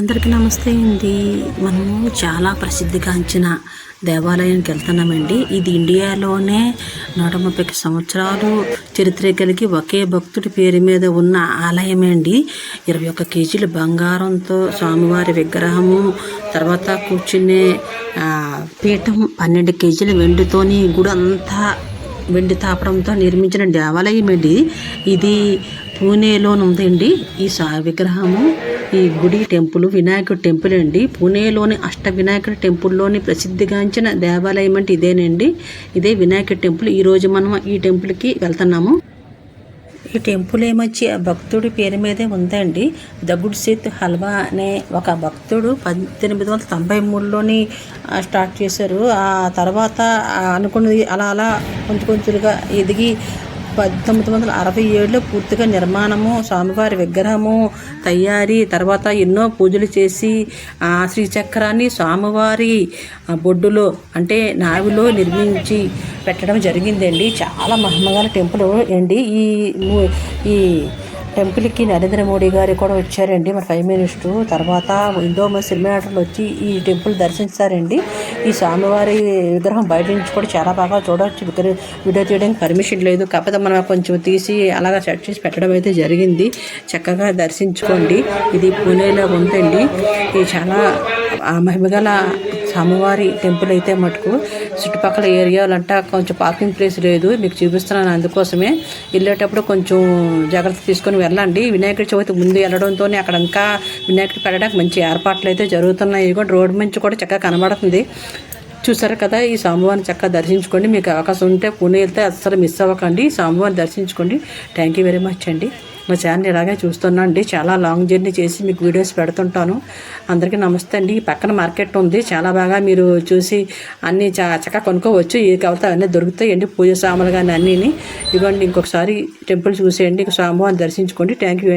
అందరికీ నమస్తే అండి. మనము చాలా ప్రసిద్ధిగాంచిన దేవాలయానికి వెళ్తున్నామండి. ఇది ఇండియాలోనే నూట ముప్పై సంవత్సరాలు చరిత్ర కలిగి ఒకే భక్తుడి పేరు మీద ఉన్న ఆలయమే అండి. ఇరవై ఒక్క కేజీల బంగారంతో స్వామివారి విగ్రహము తర్వాత కూర్చునే పీఠం పన్నెండు కేజీల వెండితోని గుడి అంతా వెండి తాపడంతో నిర్మించిన దేవాలయం అండి. ఇది పూణేలోనుందండి ఈ విగ్రహము ఈ గుడి టెంపుల్ వినాయకుడి టెంపుల్ అండి. పూణేలోని అష్ట వినాయకుడి టెంపుల్లోని ప్రసిద్ధిగాంచిన దేవాలయం అంటే ఇదేనండి. ఇదే వినాయకుడి టెంపుల్. ఈరోజు మనం ఈ టెంపుల్కి వెళ్తున్నాము. ఈ టెంపుల్ ఏమొచ్చి ఆ భక్తుడి పేరు మీదే ఉందండి. దగుడ్ సేత్ హల్వా అనే ఒక భక్తుడు పద్దెనిమిది వందల తొంభై మూడులోని స్టార్ట్ చేశారు. ఆ తర్వాత అనుకున్నది అలా అలా కొంచెం కొంచెంగా ఎదిగి పంతొమ్మిది వందల అరవై ఏడులో పూర్తిగా నిర్మాణము స్వామివారి విగ్రహము తయారీ తర్వాత ఎన్నో పూజలు చేసి ఆ శ్రీచక్రాన్ని స్వామివారి బొడ్డులో అంటే నావిలో నిర్మించి పెట్టడం జరిగిందండి. చాలా మహిమగల టెంపుల్ అండి. ఈ ఈ టెంపుల్కి నరేంద్ర మోడీ గారు కూడా వచ్చారండి. మన ప్రైమ్ మినిస్టర్ తర్వాత ఎంతో మంది సినిమాటర్లు వచ్చి ఈ టెంపుల్ దర్శించారండి. ఈ స్వామివారి విగ్రహం బయట నుంచి కూడా చాలా బాగా చూడవచ్చు విగ్రహ వీడియో తీయడానికి పర్మిషన్ లేదు. కాకపోతే మనం కొంచెం తీసి అలాగా సెట్ చేసి పెట్టడం అయితే జరిగింది. చక్కగా దర్శించుకోండి. ఇది పూణేలో ఉందండి. ఇది చాలా ఆ మహిమగల స్వామివారి టెంపుల్ అయితే మటుకు. చుట్టుపక్కల ఏరియాలంట కొంచెం పార్కింగ్ ప్లేస్ లేదు. మీకు చూపిస్తున్నాను అందుకోసమే. వెళ్ళేటప్పుడు కొంచెం జాగ్రత్త తీసుకొని వెళ్ళండి. వినాయకుడి చవితి ముందు వెళ్ళడంతో అక్కడ ఇంకా వినాయకుడి పెట్టడానికి మంచి ఏర్పాట్లు అయితే జరుగుతున్నాయి. కూడా రోడ్డు నుంచి కూడా చక్కగా కనబడుతుంది. చూసారు కదా ఈ స్వామివారిని చక్కగా దర్శించుకోండి. మీకు అవకాశం ఉంటే పూణే వెళ్తే అస్సలు మిస్ అవ్వకండి. స్వామివారిని దర్శించుకోండి. థ్యాంక్ యూ వెరీ మచ్ అండి. మా ఛానల్ ఇలాగే చూస్తున్నా అండి చాలా లాంగ్ జర్నీ చేసి మీకు వీడియోస్ పెడుతుంటాను. అందరికీ నమస్తే అండి. ఈ పక్కన మార్కెట్ ఉంది. చాలా బాగా మీరు చూసి అన్నీ చా చక్కగా కొనుక్కోవచ్చు. ఏ కావాలితే అవన్నీ దొరుకుతాయండి. పూజ సామాన్లు కానీ అన్నీని. ఇవ్వండి ఇంకొకసారి టెంపుల్ చూసేయండి. స్వామివారిని దర్శించుకోండి. Thank you